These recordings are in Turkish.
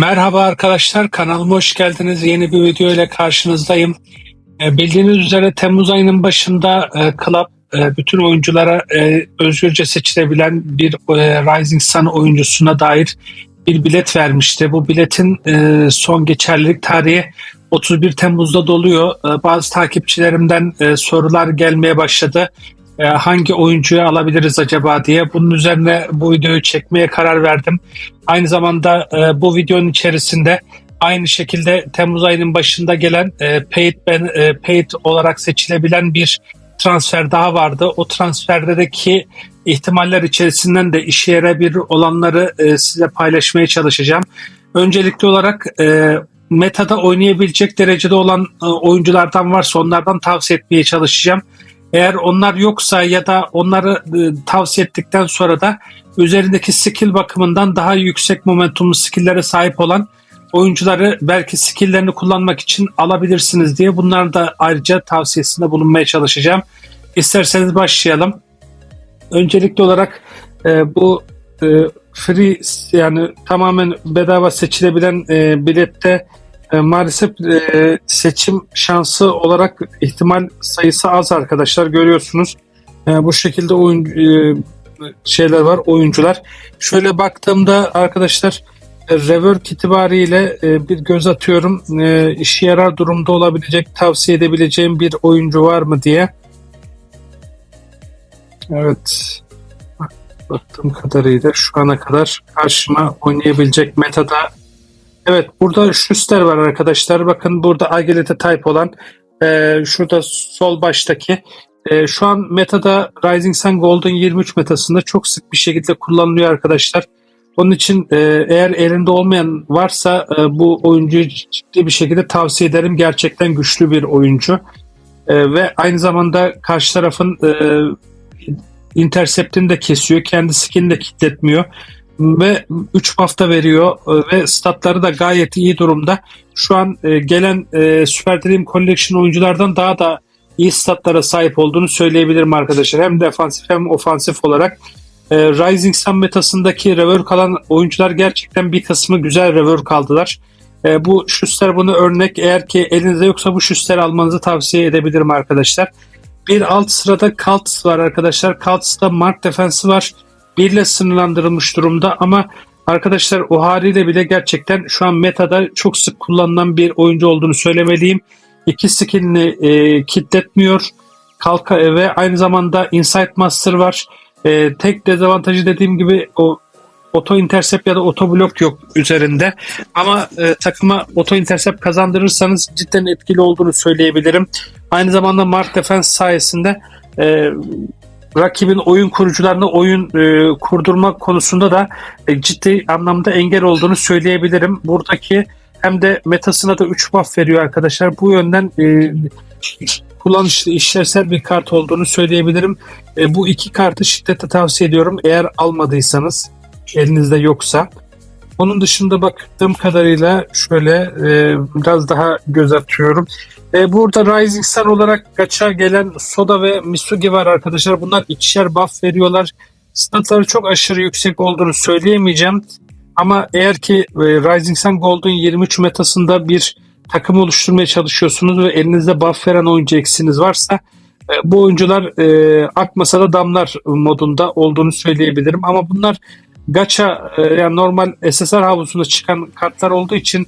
Merhaba arkadaşlar kanalıma hoş geldiniz. Yeni bir video ile karşınızdayım. E, bildiğiniz üzere Temmuz ayının başında e, Club e, bütün oyunculara özgürce seçilebilen bir Rising Sun oyuncusuna dair bir bilet vermişti. Bu biletin son geçerlilik tarihi 31 Temmuz'da doluyor. Bazı takipçilerimden sorular gelmeye başladı. E, hangi oyuncuyu alabiliriz acaba diye. Bunun üzerine bu videoyu çekmeye karar verdim. Aynı zamanda e, bu videonun içerisinde aynı şekilde Temmuz ayının başında gelen e, paid, ben, e, paid olarak seçilebilen bir transfer daha vardı. O transferdeki ihtimaller içerisinden de işe yarayabilir olanları e, size paylaşmaya çalışacağım. Öncelikli olarak e, metada oynayabilecek derecede olan e, oyunculardan varsa onlardan tavsiye etmeye çalışacağım. Eğer onlar yoksa ya da onları e, tavsiye ettikten sonra da üzerindeki skill bakımından daha yüksek momentumlu skill'lere sahip olan oyuncuları belki skill'lerini kullanmak için alabilirsiniz diye bunlar da ayrıca tavsiyesinde bulunmaya çalışacağım. İsterseniz başlayalım. Öncelikli olarak e, bu e, free yani tamamen bedava seçilebilen e, bilette e, maalesef e, seçim şansı olarak ihtimal sayısı az arkadaşlar görüyorsunuz. E, bu şekilde oyun şeyler var oyuncular. Şöyle baktığımda arkadaşlar e, rework itibariyle bir göz atıyorum. E, işe yarar durumda olabilecek tavsiye edebileceğim bir oyuncu var mı diye. Evet. Bak- Baktığım kadarıyla şu ana kadar karşıma oynayabilecek metada Evet burada Schuster var arkadaşlar. Bakın burada Agility type olan e, şurada sol baştaki e, şu an metada Rising Sun Golden 23 metasında çok sık bir şekilde kullanılıyor arkadaşlar. Onun için e, eğer elinde olmayan varsa e, bu oyuncuyu ciddi bir şekilde tavsiye ederim. Gerçekten güçlü bir oyuncu. E, ve aynı zamanda karşı tarafın e, interceptini de kesiyor. Kendi skinini de kilitletmiyor ve 3 hafta veriyor e, ve statları da gayet iyi durumda. Şu an e, gelen e, Super Dream Collection oyunculardan daha da iyi statlara sahip olduğunu söyleyebilirim arkadaşlar. Hem defansif hem ofansif olarak. E, Rising Sun metasındaki rework alan oyuncular gerçekten bir kısmı güzel rework aldılar. E, bu Schuster bunu örnek eğer ki elinizde yoksa bu Schuster almanızı tavsiye edebilirim arkadaşlar. Bir alt sırada Cults var arkadaşlar. Cults'ta Mark Defense'i var birle sınırlandırılmış durumda ama arkadaşlar o haliyle bile gerçekten şu an metada çok sık kullanılan bir oyuncu olduğunu söylemeliyim. İki skillini e, kilitletmiyor. Kalka ve aynı zamanda Insight Master var. E, tek dezavantajı dediğim gibi o oto intercept ya da oto blok yok üzerinde. Ama e, takıma oto intercept kazandırırsanız cidden etkili olduğunu söyleyebilirim. Aynı zamanda Mark Defense sayesinde e, rakibin oyun kurucularına oyun e, kurdurmak konusunda da e, ciddi anlamda engel olduğunu söyleyebilirim. Buradaki hem de metasına da 3 buff veriyor arkadaşlar. Bu yönden e, kullanışlı işlevsel bir kart olduğunu söyleyebilirim. E, bu iki kartı şiddetle tavsiye ediyorum eğer almadıysanız elinizde yoksa. Onun dışında baktığım kadarıyla şöyle e, biraz daha göz atıyorum. E, burada Rising Sun olarak kaça gelen Soda ve Misugi var arkadaşlar. Bunlar ikişer buff veriyorlar. Statları çok aşırı yüksek olduğunu söyleyemeyeceğim. Ama eğer ki e, Rising Sun Golden 23 metasında bir takım oluşturmaya çalışıyorsunuz ve elinizde buff veren oyuncu eksiniz varsa e, bu oyuncular e, akmasa da damlar modunda olduğunu söyleyebilirim. Ama bunlar gacha e, yani normal SSR havuzunda çıkan kartlar olduğu için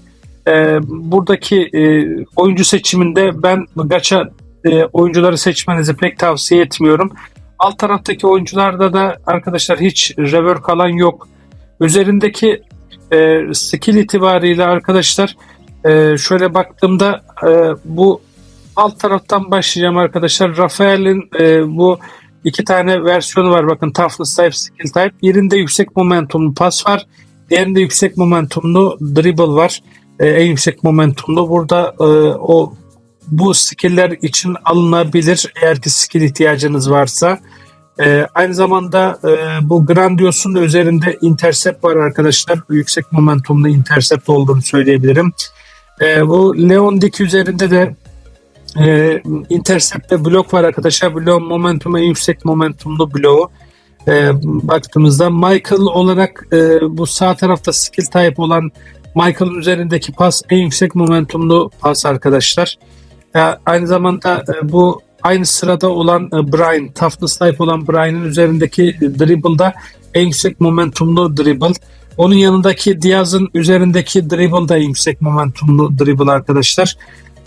e, buradaki e, oyuncu seçiminde ben gacha e, oyuncuları seçmenizi pek tavsiye etmiyorum. Alt taraftaki oyuncularda da arkadaşlar hiç rework alan yok. Üzerindeki e, skill itibariyle arkadaşlar e, şöyle baktığımda e, bu alt taraftan başlayacağım arkadaşlar. Rafael'in e, bu iki tane versiyonu var. Bakın toughness type, skill type. Birinde yüksek momentumlu pas var. Diğerinde yüksek momentumlu dribble var. E, en yüksek momentumlu. Burada e, o bu skill'ler için alınabilir eğer ki skill ihtiyacınız varsa. E, aynı zamanda e, bu Grandios'un üzerinde intercept var arkadaşlar. Yüksek momentumlu intercept olduğunu söyleyebilirim. E, bu Leon Dick üzerinde de e, intercept ve blok var arkadaşlar. Blok momentum en yüksek momentumlu bloğu. E, baktığımızda Michael olarak e, bu sağ tarafta skill type olan Michael'ın üzerindeki pas en yüksek momentumlu pas arkadaşlar. Ya, aynı zamanda e, bu aynı sırada olan e, Brian, toughness type olan Brian'ın üzerindeki dribble'da en yüksek momentumlu dribble. Onun yanındaki Diaz'ın üzerindeki dribble da yüksek momentumlu dribble arkadaşlar.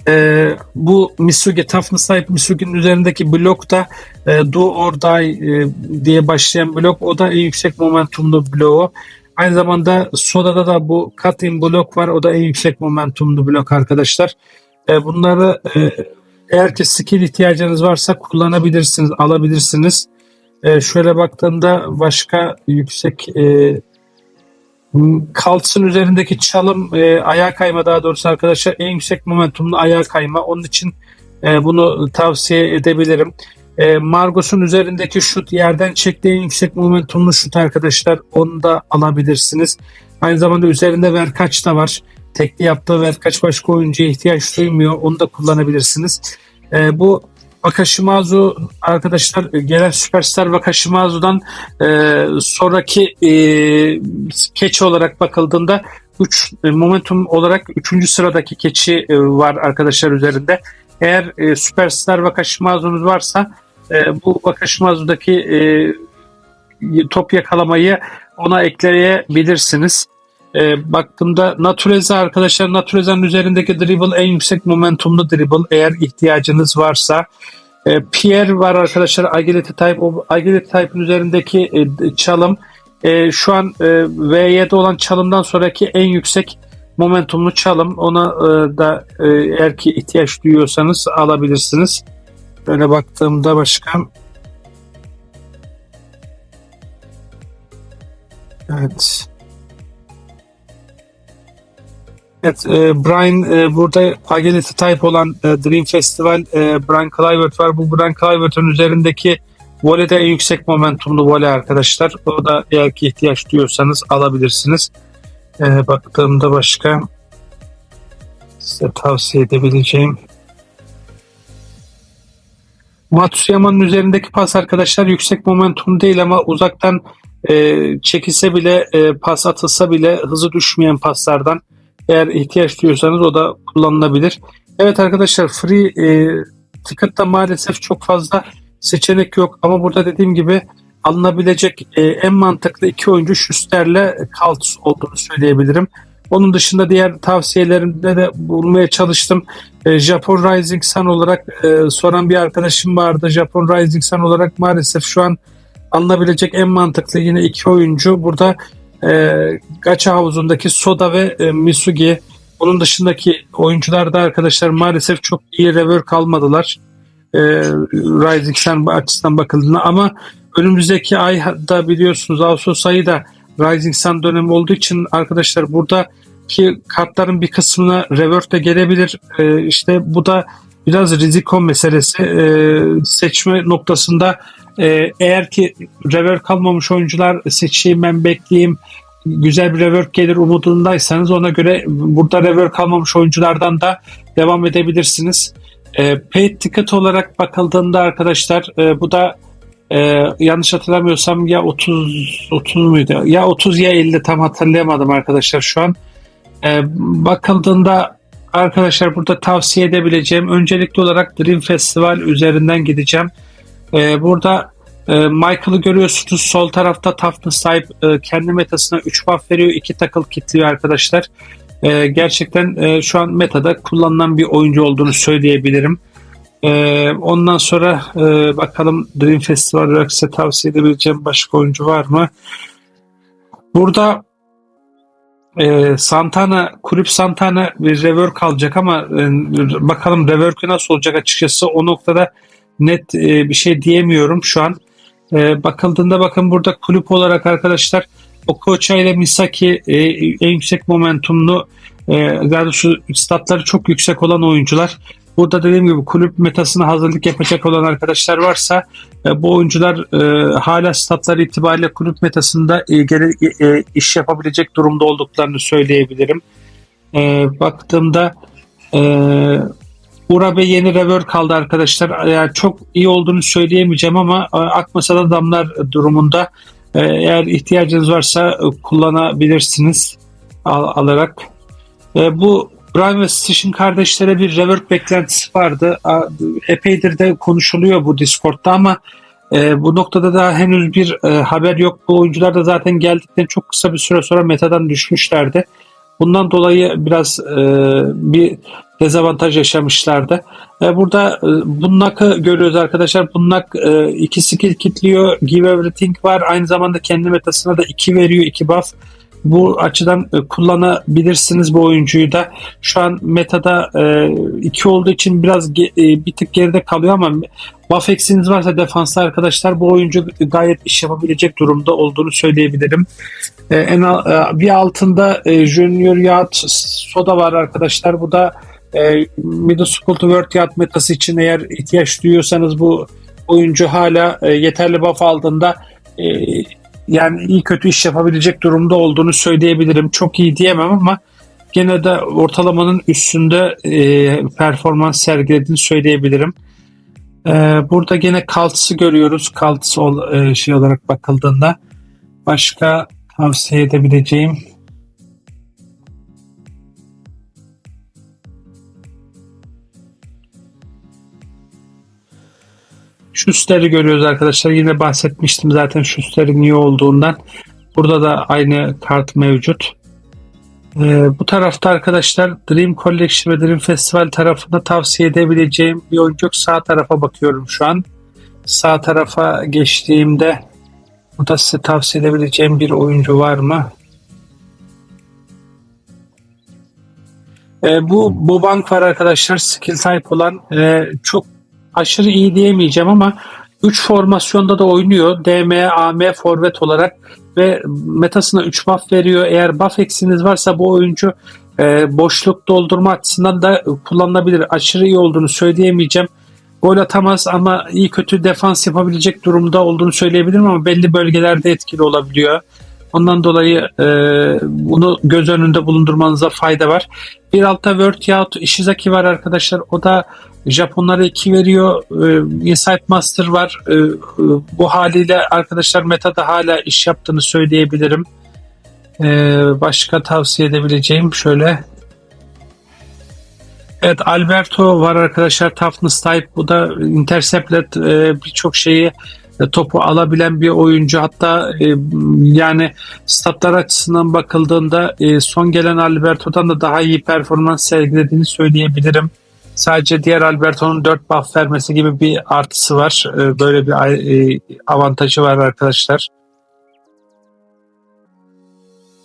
Ee, bu Misugi, Toughness Type Misugi'nin üzerindeki blok da e, Do or Die e, diye başlayan blok. O da en yüksek momentumlu bloğu. Aynı zamanda Soda'da da bu Cutting blok var. O da en yüksek momentumlu blok arkadaşlar. E, bunları e, eğer ki skill ihtiyacınız varsa kullanabilirsiniz, alabilirsiniz. E, şöyle baktığımda başka yüksek e, Kaltsın üzerindeki çalım e, ayağa kayma daha doğrusu arkadaşlar en yüksek momentumlu ayağa kayma. Onun için e, bunu tavsiye edebilirim. E, Margos'un üzerindeki şut yerden çektiği yüksek momentumlu şut arkadaşlar. Onu da alabilirsiniz. Aynı zamanda üzerinde Verkaç da var. Tekli yaptığı Verkaç başka oyuncuya ihtiyaç duymuyor. Onu da kullanabilirsiniz. E, bu Vakashimazu arkadaşlar gelen Süperstar Vakashimazu'dan e, sonraki e, keçi olarak bakıldığında 3 e, momentum olarak 3. sıradaki keçi e, var arkadaşlar üzerinde. Eğer e, Süperstar Vakashimazu'nuz varsa e, bu Vakashimazu'daki e, top yakalamayı ona ekleyebilirsiniz. E, baktığımda Natureza arkadaşlar Natureza'nın üzerindeki dribble en yüksek momentumlu dribble eğer ihtiyacınız varsa. E, Pierre var arkadaşlar Agility Type. O Agility Type'ın üzerindeki e, çalım e, şu an e, V7 olan çalımdan sonraki en yüksek momentumlu çalım. Ona e, da e, eğer ki ihtiyaç duyuyorsanız alabilirsiniz. Böyle baktığımda başka Evet. Evet, e, Brian e, burada Agility Type olan e, Dream Festival e, Brian Clivert var. Bu Brian Clivert'ın üzerindeki voleyde en yüksek momentumlu voley arkadaşlar. O da eğer ki ihtiyaç duyuyorsanız alabilirsiniz. E, baktığımda başka size tavsiye edebileceğim Matsuyama'nın üzerindeki pas arkadaşlar yüksek momentum değil ama uzaktan e, çekilse bile e, pas atılsa bile hızı düşmeyen paslardan eğer ihtiyaç duyuyorsanız o da kullanılabilir. Evet arkadaşlar free e, ticket'ta maalesef çok fazla seçenek yok ama burada dediğim gibi alınabilecek e, en mantıklı iki oyuncu Schuster'le Kaltz olduğunu söyleyebilirim. Onun dışında diğer tavsiyelerimde de bulmaya çalıştım. E, Japon Rising Sun olarak e, soran bir arkadaşım vardı. Japon Rising Sun olarak maalesef şu an alınabilecek en mantıklı yine iki oyuncu. Burada e, Gacha havuzundaki Soda ve e, Misugi. Onun dışındaki oyuncular da arkadaşlar maalesef çok iyi rework almadılar. E, Rising Sun açısından bakıldığında ama önümüzdeki ayda biliyorsunuz Ağustos ayı da Rising Sun dönemi olduğu için arkadaşlar burada ki kartların bir kısmına rework de gelebilir. E, işte bu da biraz riziko meselesi. E, seçme noktasında e, eğer ki rework kalmamış oyuncular seçeyim ben bekleyeyim güzel bir rework gelir umudundaysanız ona göre burada rework kalmamış oyunculardan da devam edebilirsiniz. E, paid ticket olarak bakıldığında arkadaşlar e, bu da e, yanlış hatırlamıyorsam ya 30 30 muydu? Ya 30 ya 50 tam hatırlayamadım arkadaşlar şu an. E, bakıldığında arkadaşlar burada tavsiye edebileceğim öncelikli olarak Dream Festival üzerinden gideceğim. E, burada e, Michael'ı görüyorsunuz sol tarafta Toughness sahip e, kendi metasına 3 buff veriyor 2 takıl kitliyor arkadaşlar. E, gerçekten e, şu an metada kullanılan bir oyuncu olduğunu söyleyebilirim. E, ondan sonra e, bakalım Dream Festival olarak size tavsiye edebileceğim başka oyuncu var mı? Burada e, Santana, kulüp Santana bir rework alacak ama e, bakalım rework'ü nasıl olacak açıkçası o noktada net e, bir şey diyemiyorum şu an. E, bakıldığında bakın burada kulüp olarak arkadaşlar Okocha ile Misaki e, en yüksek momentumlu e, daha doğrusu statları çok yüksek olan oyuncular. Burada dediğim gibi kulüp metasına hazırlık yapacak olan arkadaşlar varsa e, bu oyuncular e, hala statları itibariyle kulüp metasında e, gene, e, iş yapabilecek durumda olduklarını söyleyebilirim. E, baktığımda e, Urabe yeni rework kaldı arkadaşlar. Yani çok iyi olduğunu söyleyemeyeceğim ama e, Akmasa'da damlar durumunda e, eğer ihtiyacınız varsa e, kullanabilirsiniz al, alarak. E, bu Brian ve Stitch'in kardeşlere bir rework beklentisi vardı. Epeydir de konuşuluyor bu Discord'da ama e, bu noktada da henüz bir e, haber yok. Bu oyuncular da zaten geldikten çok kısa bir süre sonra metadan düşmüşlerdi. Bundan dolayı biraz e, bir dezavantaj yaşamışlardı. E, burada e, Bunnak'ı görüyoruz arkadaşlar. Bunnak e, iki skill kitliyor. Give Everything var. Aynı zamanda kendi metasına da iki veriyor. iki buff. Bu açıdan e, kullanabilirsiniz bu oyuncuyu da. Şu an metada 2 olduğu için biraz e, bir tık geride kalıyor ama buff eksiğiniz varsa defansta arkadaşlar bu oyuncu gayet iş yapabilecek durumda olduğunu söyleyebilirim. E, en e, bir altında e, Junior Yacht Soda var arkadaşlar. Bu da e, Middle School to World Yacht metası için eğer ihtiyaç duyuyorsanız bu oyuncu hala e, yeterli buff aldığında e, yani iyi kötü iş yapabilecek durumda olduğunu söyleyebilirim. Çok iyi diyemem ama gene de ortalamanın üstünde e, performans sergilediğini söyleyebilirim. E, burada gene Kaltz'ı görüyoruz. Kaltz ol, e, şey olarak bakıldığında başka tavsiye edebileceğim Schuster'i görüyoruz arkadaşlar. Yine bahsetmiştim zaten Schuster'in iyi olduğundan. Burada da aynı kart mevcut. Ee, bu tarafta arkadaşlar Dream Collection ve Dream Festival tarafında tavsiye edebileceğim bir oyuncu. Sağ tarafa bakıyorum şu an. Sağ tarafa geçtiğimde burada size tavsiye edebileceğim bir oyuncu var mı? Ee, bu Bobank var arkadaşlar. Skill type olan e, çok aşırı iyi diyemeyeceğim ama 3 formasyonda da oynuyor. DM, AM, forvet olarak ve metasına 3 buff veriyor. Eğer buff eksiniz varsa bu oyuncu e, boşluk doldurma açısından da kullanılabilir. Aşırı iyi olduğunu söyleyemeyeceğim. Gol atamaz ama iyi kötü defans yapabilecek durumda olduğunu söyleyebilirim ama belli bölgelerde etkili olabiliyor. Ondan dolayı e, bunu göz önünde bulundurmanıza fayda var. Bir altta Word yahut Ishizaki var arkadaşlar. O da Japonlara 2 veriyor. E, Insight Master var. E, e, bu haliyle arkadaşlar metada hala iş yaptığını söyleyebilirim. E, başka tavsiye edebileceğim şöyle. Evet Alberto var arkadaşlar. Toughness type. Bu da interceptlet e, birçok şeyi topu alabilen bir oyuncu. Hatta e, yani statlar açısından bakıldığında e, son gelen Alberto'dan da daha iyi performans sergilediğini söyleyebilirim. Sadece diğer Alberto'nun 4 buff vermesi gibi bir artısı var. E, böyle bir e, avantajı var arkadaşlar.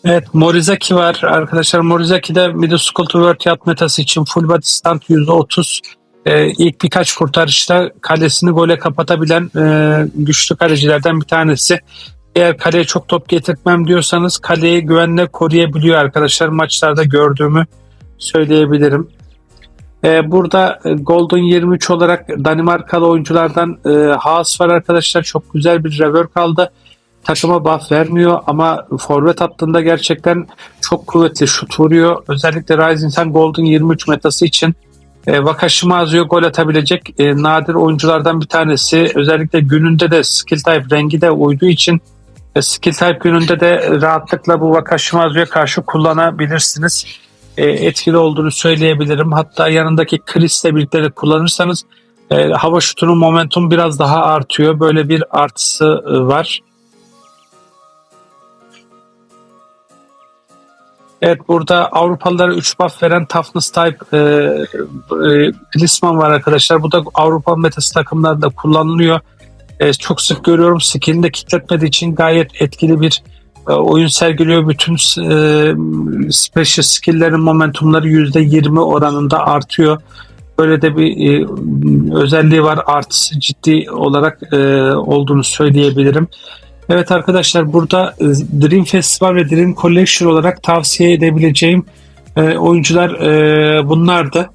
Evet Morizaki var arkadaşlar. Morizaki de Middle School to World Yat metası için full body stand %30 e, ilk birkaç kurtarışta kalesini gole kapatabilen e, güçlü kalecilerden bir tanesi. Eğer kaleye çok top getirtmem diyorsanız kaleyi güvenle koruyabiliyor arkadaşlar. Maçlarda gördüğümü söyleyebilirim. E, burada Golden 23 olarak Danimarkalı oyunculardan e, Haas var arkadaşlar. Çok güzel bir rework aldı. Takıma buff vermiyor ama forvet hattında gerçekten çok kuvvetli şut vuruyor. Özellikle Rising Sun Golden 23 metası için e, Wakashimazu'ya gol atabilecek e, nadir oyunculardan bir tanesi. Özellikle gününde de skill type rengi de uyduğu için e, skill type gününde de rahatlıkla bu Wakashimazu'ya karşı kullanabilirsiniz. E, etkili olduğunu söyleyebilirim. Hatta yanındaki Chris'le birlikte de kullanırsanız e, hava şutunun momentum biraz daha artıyor. Böyle bir artısı e, var. Evet burada Avrupalılara 3 buff veren Toughness Type e, e, Plisman var arkadaşlar. Bu da Avrupa metası takımlarında kullanılıyor. E, çok sık görüyorum. Skillini de kitletmediği için gayet etkili bir e, oyun sergiliyor. Bütün e, special skill'lerin momentumları %20 oranında artıyor. Böyle de bir e, özelliği var. Artısı ciddi olarak e, olduğunu söyleyebilirim. Evet arkadaşlar burada e, Dream Festival ve Dream Collection olarak tavsiye edebileceğim e, oyuncular e, bunlardı.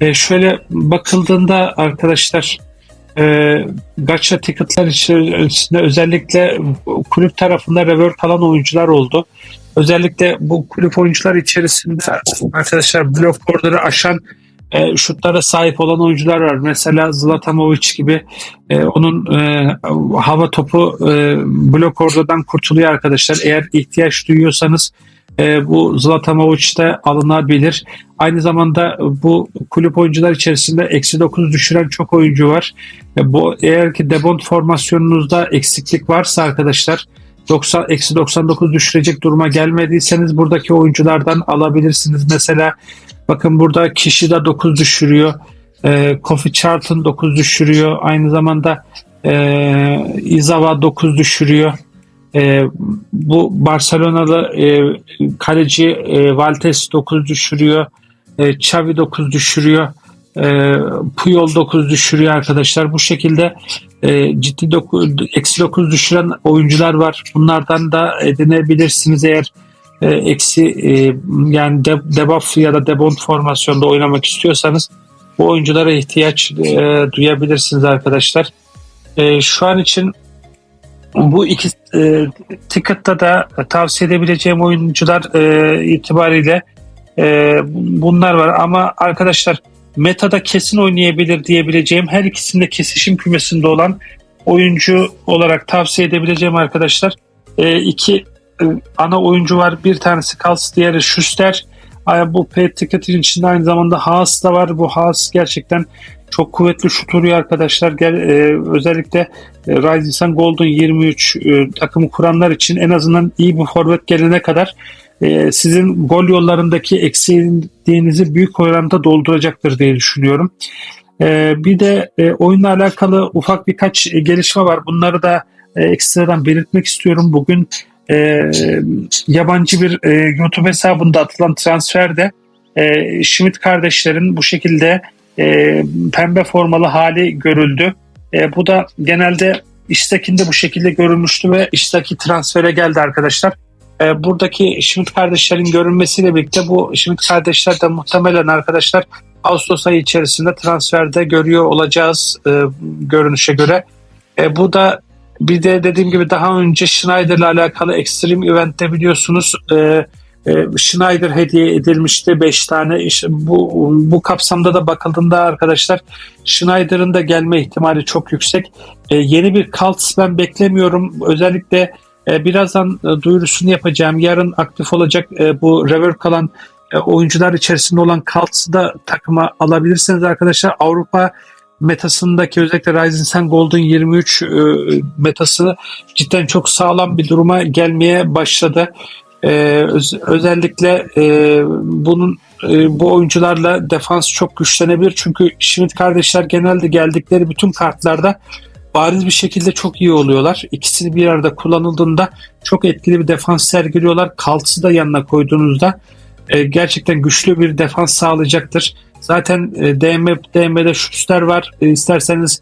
E, şöyle bakıldığında arkadaşlar e, gacha ticketlar içerisinde özellikle kulüp tarafında rework alan oyuncular oldu. Özellikle bu kulüp oyuncular içerisinde arkadaşlar blok border'ı aşan e, şutlara sahip olan oyuncular var. Mesela Zlatanovic gibi e, onun e, hava topu e, blok ordadan kurtuluyor arkadaşlar. Eğer ihtiyaç duyuyorsanız e, bu Zlatan da alınabilir. Aynı zamanda bu kulüp oyuncular içerisinde eksi 9 düşüren çok oyuncu var. E, bu eğer ki debont formasyonunuzda eksiklik varsa arkadaşlar 90 eksi 99 düşürecek duruma gelmediyseniz buradaki oyunculardan alabilirsiniz. Mesela bakın burada kişi de 9 düşürüyor. E, Kofi Charlton 9 düşürüyor. Aynı zamanda e, Izawa 9 düşürüyor. E, bu Barcelona'da e, kaleci e, Valtes 9 düşürüyor. E, Xavi 9 düşürüyor. E, Puyol 9 düşürüyor arkadaşlar. Bu şekilde e, ciddi doku, eksi 9 düşüren oyuncular var. Bunlardan da edinebilirsiniz eğer e, eksi e, yani de, debuff ya da debond formasyonda oynamak istiyorsanız bu oyunculara ihtiyaç e, duyabilirsiniz arkadaşlar. E, şu an için bu iki e, ticket'ta da tavsiye edebileceğim oyuncular e, itibariyle e, bunlar var ama arkadaşlar metada kesin oynayabilir diyebileceğim her ikisinde kesişim kümesinde olan oyuncu olarak tavsiye edebileceğim arkadaşlar. E, iki ana oyuncu var. Bir tanesi Kals, diğeri Schuster. Bu P ticketin içinde aynı zamanda Haas da var. Bu Haas gerçekten çok kuvvetli şut vuruyor arkadaşlar. Gel, e, özellikle e, Rising Sun Golden 23 e, takımı kuranlar için en azından iyi bir forvet gelene kadar e, sizin gol yollarındaki eksikliğinizi büyük oranda dolduracaktır diye düşünüyorum. E, bir de e, oyunla alakalı ufak birkaç e, gelişme var. Bunları da e, ekstradan belirtmek istiyorum. Bugün e, yabancı bir e, YouTube hesabında atılan transferde e, Schmidt kardeşlerin bu şekilde e, pembe formalı hali görüldü. E, bu da genelde İştek'inde bu şekilde görülmüştü ve İştek'i transfere geldi arkadaşlar. E, buradaki Schmidt kardeşlerin görünmesiyle birlikte bu Schmidt kardeşler de muhtemelen arkadaşlar Ağustos ayı içerisinde transferde görüyor olacağız e, görünüşe göre. E, bu da bir de dediğim gibi daha önce Schneider'la alakalı Extreme Event'te biliyorsunuz e, e, Schneider hediye edilmişti 5 tane. İşte bu bu kapsamda da bakıldığında arkadaşlar Schneider'ın da gelme ihtimali çok yüksek. E, yeni bir Cults ben beklemiyorum. Özellikle e, birazdan e, duyurusunu yapacağım. Yarın aktif olacak e, bu rework kalan e, oyuncular içerisinde olan Cults'ı da takıma alabilirsiniz arkadaşlar. Avrupa metasındaki özellikle Rising Sun Golden 23 e, metası cidden çok sağlam bir duruma gelmeye başladı. E, öz, özellikle e, bunun e, bu oyuncularla defans çok güçlenebilir. Çünkü Schmidt kardeşler genelde geldikleri bütün kartlarda bariz bir şekilde çok iyi oluyorlar. İkisini bir arada kullanıldığında çok etkili bir defans sergiliyorlar. Kaltsı da yanına koyduğunuzda e, gerçekten güçlü bir defans sağlayacaktır. Zaten e, DM, DM'de şutlar var. E, isterseniz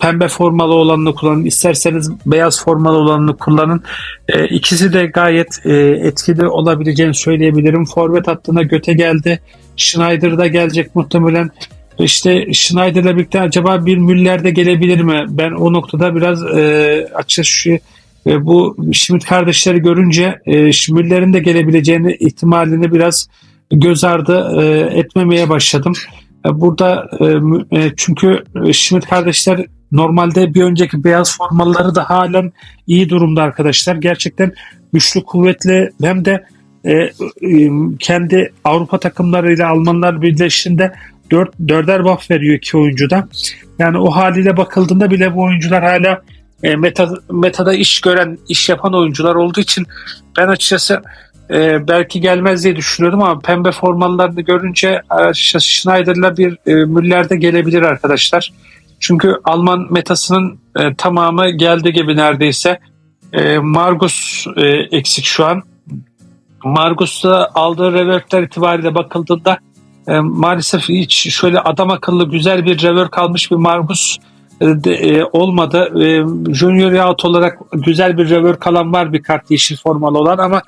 pembe formalı olanını kullanın, isterseniz beyaz formalı olanını kullanın. E, ikisi de gayet e, etkili olabileceğini söyleyebilirim. Forvet hattına göte geldi. Schneider da gelecek muhtemelen. İşte Schneider'la birlikte acaba bir Müller de gelebilir mi? Ben o noktada biraz e, açıkçası e, bu Schmidt kardeşleri görünce e, Müller'in de gelebileceğini ihtimalini biraz göz ardı e, etmemeye başladım. E, burada e, e, çünkü Schmidt kardeşler normalde bir önceki beyaz formaları da halen iyi durumda arkadaşlar. Gerçekten güçlü, kuvvetli hem de e, e, kendi Avrupa takımlarıyla Almanlar birleştiğinde 4 dörder buff veriyor iki oyuncuda. Yani o haliyle bakıldığında bile bu oyuncular hala e, meta, metada iş gören, iş yapan oyuncular olduğu için ben açıkçası e, belki gelmez diye düşünüyordum ama pembe formalarını görünce açıkçası Schneider'la bir e, Müller'de gelebilir arkadaşlar. Çünkü Alman metasının e, tamamı geldi gibi neredeyse. E, Margus e, eksik şu an. Margus'ta aldığı reworkler itibariyle bakıldığında e, maalesef hiç şöyle adam akıllı güzel bir rework almış bir Margus e, e, olmadı. E, Junior Yacht olarak güzel bir rework alan var bir kart yeşil formalı olan ama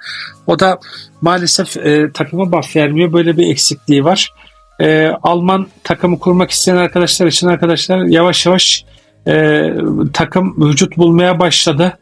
o da maalesef e, takıma buff vermiyor. Böyle bir eksikliği var. E, Alman takımı kurmak isteyen arkadaşlar için arkadaşlar yavaş yavaş e, takım vücut bulmaya başladı.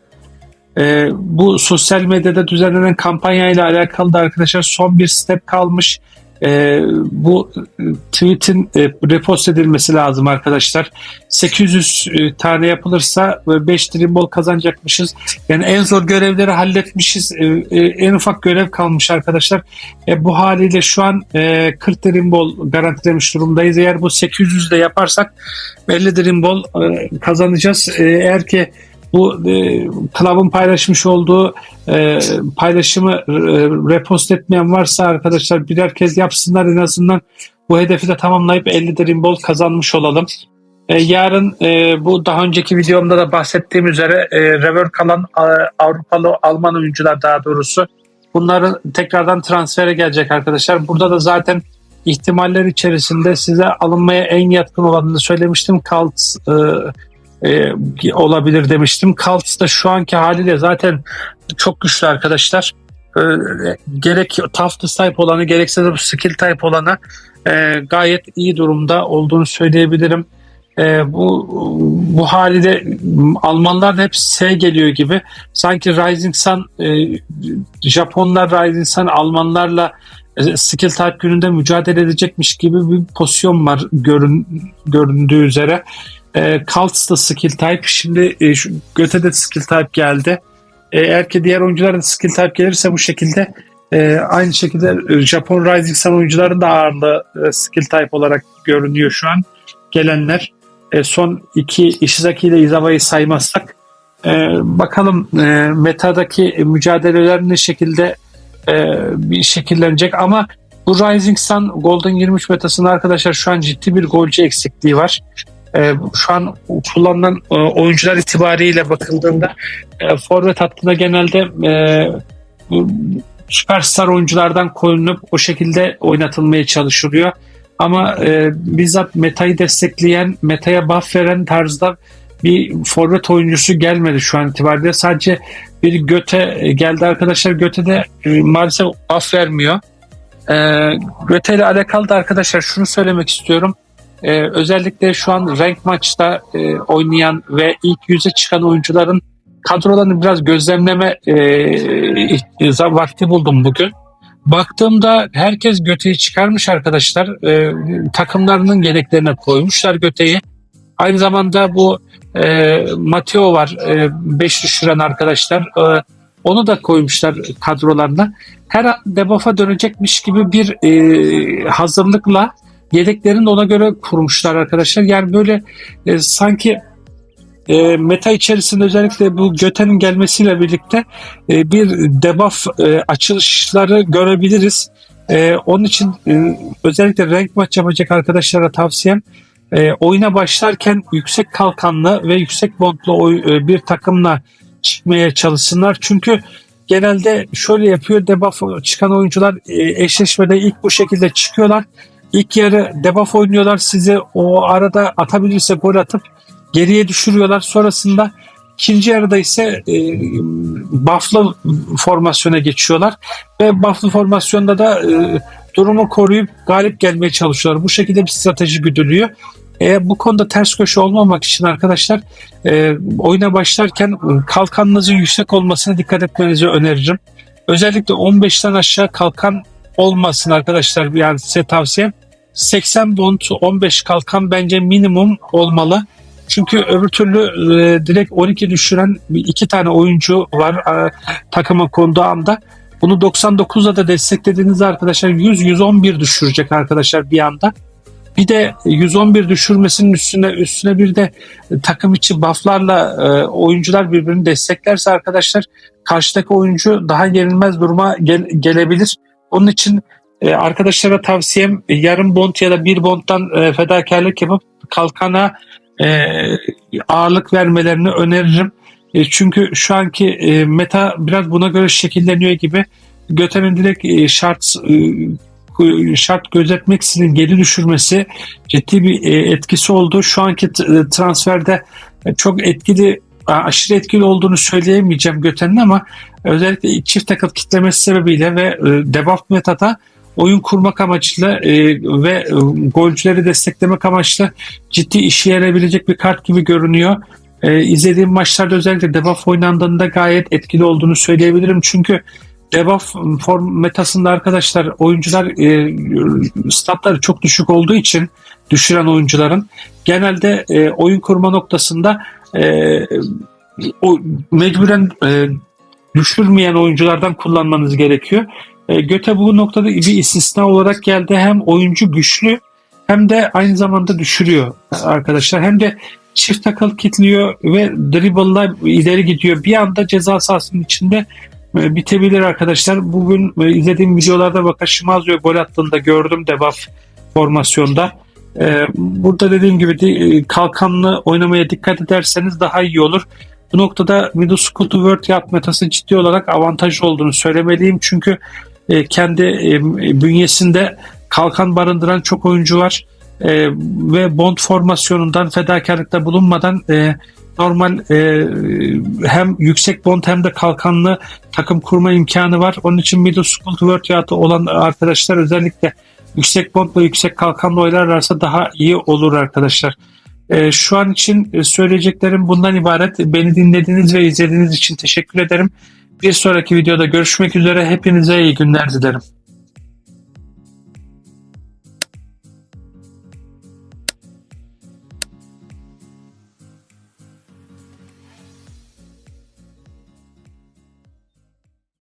E, bu sosyal medyada düzenlenen kampanya ile alakalı da arkadaşlar son bir step kalmış. E, bu e, tweet'in e, repost edilmesi lazım arkadaşlar. 800 e, tane yapılırsa 5 dream ball kazanacakmışız. Yani en zor görevleri halletmişiz. E, e, en ufak görev kalmış arkadaşlar. E, bu haliyle şu an e, 40 dream ball garantilemiş durumdayız. Eğer bu 800 de yaparsak 50 dream ball e, kazanacağız. E, eğer ki bu e, Club'ın paylaşmış olduğu e, paylaşımı e, repost etmeyen varsa arkadaşlar birer kez yapsınlar en azından bu hedefi de tamamlayıp 50 dream ball kazanmış olalım. E, yarın e, bu daha önceki videomda da bahsettiğim üzere e, rework kalan e, Avrupalı Alman oyuncular daha doğrusu bunların tekrardan transfere gelecek arkadaşlar. Burada da zaten ihtimaller içerisinde size alınmaya en yatkın olanını söylemiştim. Kalt e, e, olabilir demiştim. Kalt da şu anki haliyle zaten çok güçlü arkadaşlar. E, gerek toughness type olanı gerekse de bu skill type olanı e, gayet iyi durumda olduğunu söyleyebilirim. E, bu bu haliyle Almanlar da hep S geliyor gibi. Sanki Rising Sun e, Japonlar Rising Sun Almanlarla e, skill type gününde mücadele edecekmiş gibi bir pozisyon var görün, göründüğü üzere. E, Kaltz da skill type. Şimdi e, şu Göte de skill type geldi. E, eğer ki diğer oyuncular da skill type gelirse bu şekilde e, aynı şekilde e, Japon Rising Sun oyuncuların da ağırlığı e, skill type olarak görünüyor şu an gelenler. E, son iki Ishizaki ile Izawa'yı saymazsak e, bakalım e, metadaki mücadeleler ne şekilde e, bir şekillenecek ama bu Rising Sun Golden 23 metasında arkadaşlar şu an ciddi bir golcü eksikliği var. E, şu an kullanılan e, oyuncular itibariyle bakıldığında e, forvet hattında genelde e, süperstar oyunculardan koyulup o şekilde oynatılmaya çalışılıyor. Ama e, bizzat metayı destekleyen, metaya buff veren tarzda bir forvet oyuncusu gelmedi şu an itibariyle. Sadece bir Göte geldi arkadaşlar. Göte de maalesef buff vermiyor. Göte ile alakalı da arkadaşlar şunu söylemek istiyorum. E, özellikle şu an rank maçta e, oynayan ve ilk yüze çıkan oyuncuların kadrolarını biraz gözlemleme e, vakti buldum bugün. Baktığımda herkes göteyi çıkarmış arkadaşlar. E, takımlarının yedeklerine koymuşlar göteyi. Aynı zamanda bu e, Mateo var 5 e, düşüren arkadaşlar. E, onu da koymuşlar kadrolarına. Her an debuffa dönecekmiş gibi bir e, hazırlıkla yedeklerini de ona göre kurmuşlar arkadaşlar. Yani böyle e, sanki e, meta içerisinde özellikle bu Göte'nin gelmesiyle birlikte e, bir debuff e, açılışları görebiliriz. E, onun için e, özellikle renk maç yapacak arkadaşlara tavsiyem e, oyuna başlarken yüksek kalkanlı ve yüksek bondlu oy, e, bir takımla çıkmaya çalışsınlar. Çünkü genelde şöyle yapıyor debuff çıkan oyuncular e, eşleşmede ilk bu şekilde çıkıyorlar. İlk yarı debuff oynuyorlar sizi o arada atabilirse gol atıp geriye düşürüyorlar. Sonrasında ikinci yarıda ise e, buff'lı formasyona geçiyorlar ve buff'lı formasyonda da e, durumu koruyup galip gelmeye çalışıyorlar. Bu şekilde bir strateji güdülüyor. Eğer bu konuda ters köşe olmamak için arkadaşlar e, oyuna başlarken kalkanınızın yüksek olmasına dikkat etmenizi öneririm. Özellikle 15'ten aşağı kalkan olmasın arkadaşlar yani size tavsiyem. 80 bond 15 kalkan bence minimum olmalı. Çünkü öbür türlü e, direkt 12 düşüren iki tane oyuncu var e, takıma konduğu anda. Bunu 99'da da desteklediğinizde arkadaşlar 100-111 düşürecek arkadaşlar bir anda. Bir de 111 düşürmesinin üstüne üstüne bir de takım içi bufflarla e, oyuncular birbirini desteklerse arkadaşlar karşıdaki oyuncu daha yenilmez duruma gel, gelebilir. Onun için e, arkadaşlara tavsiyem yarım bond ya da bir bondtan e, fedakarlık yapıp kalkana e, ağırlık vermelerini öneririm. E, çünkü şu anki e, meta biraz buna göre şekilleniyor gibi. Göte'nin direkt e, şart e, şart gözetmeksizin geri düşürmesi ciddi bir e, etkisi oldu. Şu anki e, transferde e, çok etkili aşırı etkili olduğunu söyleyemeyeceğim Göte'nin ama özellikle çift takıl kitlemesi sebebiyle ve e, debuff metada oyun kurmak amaçlı e, ve e, golcüleri desteklemek amaçlı ciddi işe yarayabilecek bir kart gibi görünüyor. E, izlediğim maçlarda özellikle debuff oynandığında gayet etkili olduğunu söyleyebilirim. Çünkü debuff form metasında arkadaşlar oyuncular e, statları çok düşük olduğu için düşüren oyuncuların genelde e, oyun kurma noktasında e, o mecburen e, düşürmeyen oyunculardan kullanmanız gerekiyor. E, Göte bu noktada bir istisna olarak geldi. Hem oyuncu güçlü hem de aynı zamanda düşürüyor arkadaşlar. Hem de çift takıl kitliyor ve dribble'la ileri gidiyor. Bir anda ceza sahasının içinde e, bitebilir arkadaşlar. Bugün e, izlediğim videolarda bakın Şimazio gol attığında gördüm debuff formasyonda. E, Burada dediğim gibi de, kalkanlı oynamaya dikkat ederseniz daha iyi olur. Bu noktada Middle School to World Yard metası ciddi olarak avantajlı olduğunu söylemeliyim. Çünkü e, kendi e, bünyesinde kalkan barındıran çok oyuncu var. E, ve bond formasyonundan fedakarlıkta bulunmadan normal hem yüksek bond hem de kalkanlı takım kurma imkanı var. Onun için Middle School Yard'ı olan arkadaşlar özellikle yüksek bond ve yüksek kalkanlı oynarlarsa daha iyi olur arkadaşlar. Ee, şu an için e, söyleyeceklerim bundan ibaret. Beni dinlediğiniz ve izlediğiniz için teşekkür ederim. Bir sonraki videoda görüşmek üzere. Hepinize iyi günler dilerim.